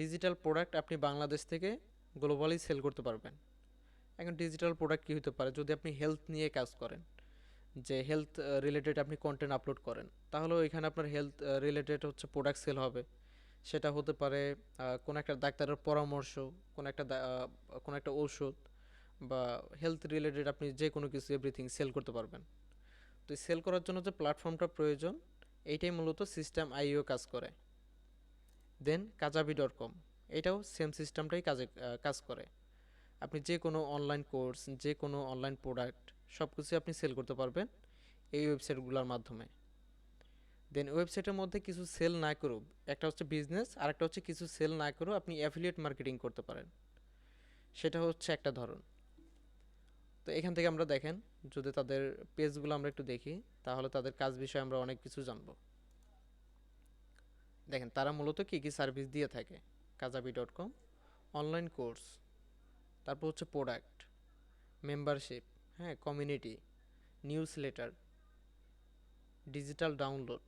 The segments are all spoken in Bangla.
ডিজিটাল প্রোডাক্ট আপনি বাংলাদেশ থেকে গ্লোবালি সেল করতে পারবেন। এখন ডিজিটাল প্রোডাক্ট কী হতে পারে? যদি আপনি হেলথ নিয়ে কাজ করেন, যে হেলথ রিলেটেড আপনি কন্টেন্ট আপলোড করেন তাহলে এখানে আপনার হেলথ রিলেটেড হচ্ছে প্রোডাক্ট সেল হবে। সেটা হতে পারে কোনো একটা ডাক্তারের পরামর্শ, কোনো একটা কোনো একটা ঔষধ বা হেলথ রিলেটেড আপনি যে কোনো কিছু এভরিথিং সেল করতে পারবেন। তো সেল করার জন্য যে প্ল্যাটফর্মটা প্রয়োজন, এইটাই মূলত সিস্টেম আইও কাজ করে। Then Kajabi dot com. এটাও সেম সিস্টেমটাই কাজে কাজ করে। আপনি যে কোনো অনলাইন কোর্স যে কোনো অনলাইন প্রোডাক্ট সব কিছুই আপনি সেল করতে পারবেন এই ওয়েবসাইটগুলোর মাধ্যমে। দেন ওয়েবসাইটের মধ্যে কিছু সেল না করেও একটা হচ্ছে বিজনেস আর একটা হচ্ছে কিছু সেল না করেও আপনি অ্যাফিলিয়েট মার্কেটিং করতে পারেন। সেটা হচ্ছে একটা ধরন। তো এখান থেকে আমরা দেখেন, যদি তাদের পেজগুলো আমরা একটু দেখি, তাহলে তাদের কাজ বিষয়ে আমরা অনেক কিছু জানব। দেখেন তারা মূলত কী কী সার্ভিস দিয়ে থাকে, Kajabi dot com, online course, তারপর হচ্ছে প্রোডাক্ট, মেম্বারশিপ হ্যাঁ community, newsletter, digital download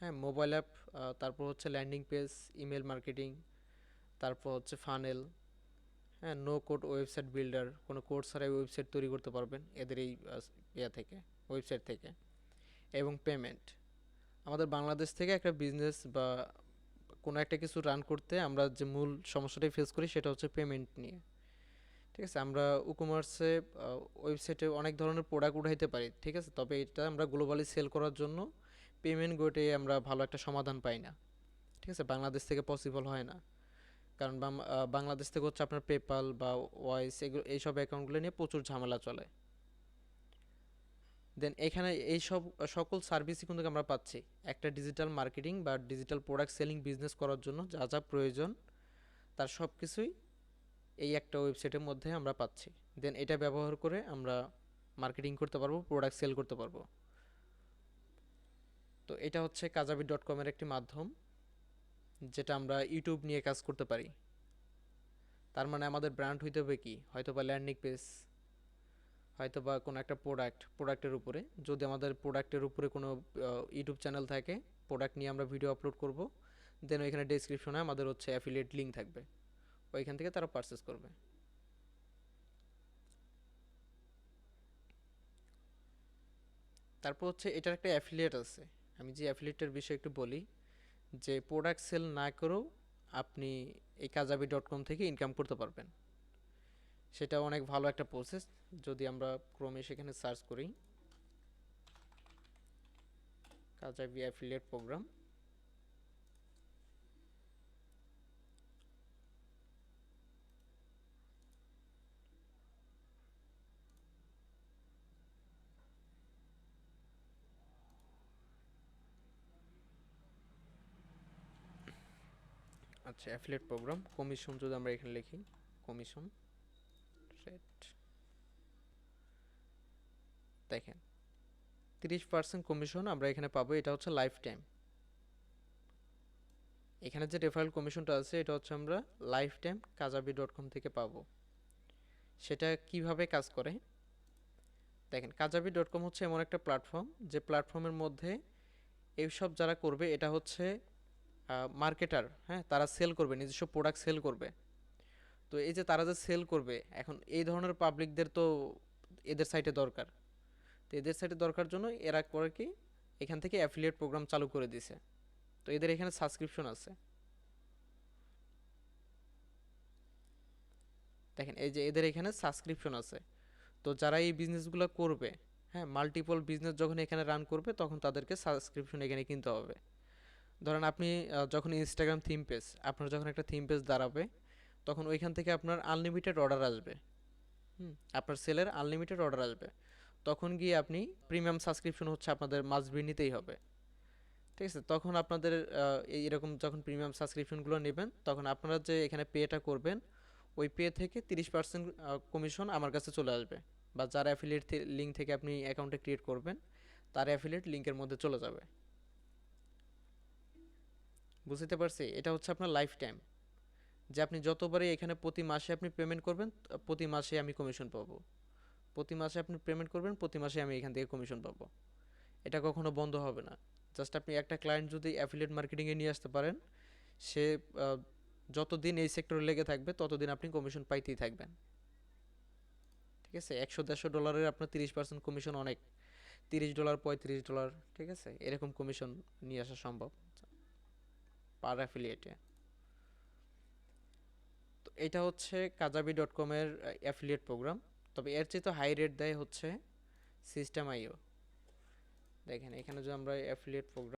হ্যাঁ মোবাইল অ্যাপ তারপর হচ্ছে ল্যান্ডিং পেজ, ইমেল মার্কেটিং, তারপর হচ্ছে ফানেল হ্যাঁ নো কোড ওয়েবসাইট বিল্ডার, কোনো কোড ছাড়াই ওয়েবসাইট তৈরি করতে পারবেন এদের এই ইয়া থেকে, ওয়েবসাইট থেকে, এবং পেমেন্ট। আমাদের বাংলাদেশ থেকে একটা বিজনেস বা কোনো একটা কিছু রান করতে আমরা যে মূল সমস্যাটাই ফেস করি সেটা হচ্ছে পেমেন্ট নিয়ে। ঠিক আছে? আমরা ই কমার্সে ওয়েবসাইটে অনেক ধরনের প্রোডাক্ট উঠাইতে পারি, ঠিক আছে? তবে এটা আমরা গ্লোবালি সেল করার জন্য পেমেন্ট গোটে আমরা ভালো একটা সমাধান পাই না। ঠিক আছে? বাংলাদেশ থেকে পসিবল হয় না। কারণ বাংলাদেশ থেকে হচ্ছে আপনার পেপাল বা ওয়াইস এগুলো, এইসব অ্যাকাউন্টগুলো নিয়ে প্রচুর ঝামেলা চলে। দেন এখানে এই সব, সকল সার্ভিসই কিন্তু আমরা পাচ্ছি। একটা ডিজিটাল মার্কেটিং বা ডিজিটাল প্রোডাক্ট সেলিং বিজনেস করার জন্য যা যা প্রয়োজন, তার সব কিছুই এই একটা ওয়েবসাইটের মধ্যে আমরা পাচ্ছি। দেন এটা ব্যবহার করে আমরা মার্কেটিং করতে পারব প্রোডাক্ট সেল করতে পারব। তো এটা হচ্ছে কাজাবি ডট কমের একটি মাধ্যম, যেটা আমরা ইউটিউব নিয়ে কাজ করতে পারি। তার মানে আমাদের ব্র্যান্ড হইতে হবে কি? হয়তো বা ল্যান্ডিং পেজ হয়তো বা কোনো একটা প্রোডাক্ট প্রোডাক্টের উপরে। যদি আমাদের প্রোডাক্টের উপরে কোনো ইউটিউব চ্যানেল থাকে প্রোডাক্ট নিয়ে আমরা ভিডিও আপলোড করব দেন ওইখানে ডেসক্রিপশনে আমাদের হচ্ছে অ্যাফিলিয়েট লিঙ্ক থাকবে। ওইখান থেকে তারা পারচেস করবে। তারপর হচ্ছে এটার একটা অ্যাফিলিয়েট আছে। আমি যে অ্যাফিলিয়েটের বিষয়ে একটু বলি, যে প্রোডাক্ট সেল না করেও আপনি এই কাজাবি ডট কম থেকে ইনকাম করতে পারবেন। সেটা অনেক ভালো একটা প্রসেস যদি আমরা ক্রমে সেখানে সার্চ করি। কাজাবি অ্যাফিলিয়েট প্রোগ্রাম আচ্ছা অ্যাফিলিয়েট প্রোগ্রাম কমিশন যদি আমরা এখানে লিখি কমিশন রেট দেখেন, তিরিশ পার্সেন্ট কমিশন আমরা এখানে পাবো, এটা হচ্ছে লাইফ টাইম। এখানে যে রেফারেল কমিশনটা আছে, এটা হচ্ছে আমরা lifetime Kajabi dot com থেকে পাবো। সেটা কীভাবে কাজ করে? দেখেন, কাজাবি ডট কম হচ্ছে এমন একটা প্ল্যাটফর্ম, যে প্ল্যাটফর্মের মধ্যে এইসব যারা করবে, এটা হচ্ছে মার্কেটার হ্যাঁ তারা সেল করবে, নিজস্ব প্রোডাক্ট সেল করবে। তো এই যে তারা যে সেল করবে, এখন এই ধরনের পাবলিকদের তো এদের সাইটে দরকার। তো এদের সাইটে দরকার জন্য এরা করে কি, এখান থেকে অ্যাফিলিয়েট প্রোগ্রাম চালু করে দিছে তো এদের এখানে সাবস্ক্রিপশন আছে। দেখেন, এই যে এদের এখানে সাবস্ক্রিপশন আছে। তো যারা এই বিজনেসগুলো করবে হ্যাঁ মাল্টিপল বিজনেস যখন এখানে রান করবে, তখন তাদেরকে সাবস্ক্রিপশন এখানে কিনতে হবে। ধরেন আপনি যখন ইনস্টাগ্রাম থিম পেজ আপনার যখন একটা থিম পেজ দাঁড়াবে তখন ওইখান থেকে আপনার আনলিমিটেড অর্ডার আসবে। হুম, আপনার সেলের আনলিমিটেড অর্ডার আসবে। তখন গিয়ে আপনি প্রিমিয়াম সাবস্ক্রিপশন হচ্ছে আপনাদের মাসবি নিতেই হবে। ঠিক আছে? তখন আপনাদের এরকম যখন প্রিমিয়াম সাবস্ক্রিপশনগুলো নেবেন, তখন আপনারা যে এখানে পেটা করবেন, ওই পে থেকে তিরিশ পার্সেন্ট কমিশন আমার কাছে চলে আসবে। বা যার অ্যাফিলিয়েট লিঙ্ক থেকে আপনি অ্যাকাউন্টে ক্রিয়েট করবেন, তার অ্যাফিলিয়েট লিঙ্কের মধ্যে চলে যাবে। বুঝতে পারছি? এটা হচ্ছে আপনার লাইফ টাইম যে আপনি যতবারই এখানে প্রতি মাসে আপনি পেমেন্ট করবেন, প্রতি মাসে আমি কমিশন পাবো। প্রতি মাসে আপনি পেমেন্ট করবেন, প্রতি মাসে আমি এখান থেকে কমিশন পাবো। এটা কখনো বন্ধ হবে না। জাস্ট আপনি একটা ক্লায়েন্ট যদি অ্যাফিলিয়েট মার্কেটিংয়ে নিয়ে আসতে পারেন, সে যতদিন এই সেক্টরে লেগে থাকবে, ততদিন আপনি কমিশন পাইতেই থাকবেন। ঠিক আছে? একশো, দেড়শো ডলারের আপনার তিরিশ পার্সেন্ট কমিশন অনেক। তিরিশ ডলার পঁয়ত্রিশ ডলার ঠিক আছে? এরকম কমিশন নিয়ে আসা সম্ভব। পার অ্যাফিলিয়েটে এটা হচ্ছে কাজাবি ডট কমের অ্যাফিলিয়েট প্রোগ্রাম তবে এর চেয়ে তো হাই রেট দেয় হচ্ছে সিস্টেম আইও দেখেন, এখানে যদি আমরা অ্যাফিলিয়েট প্রোগ্রাম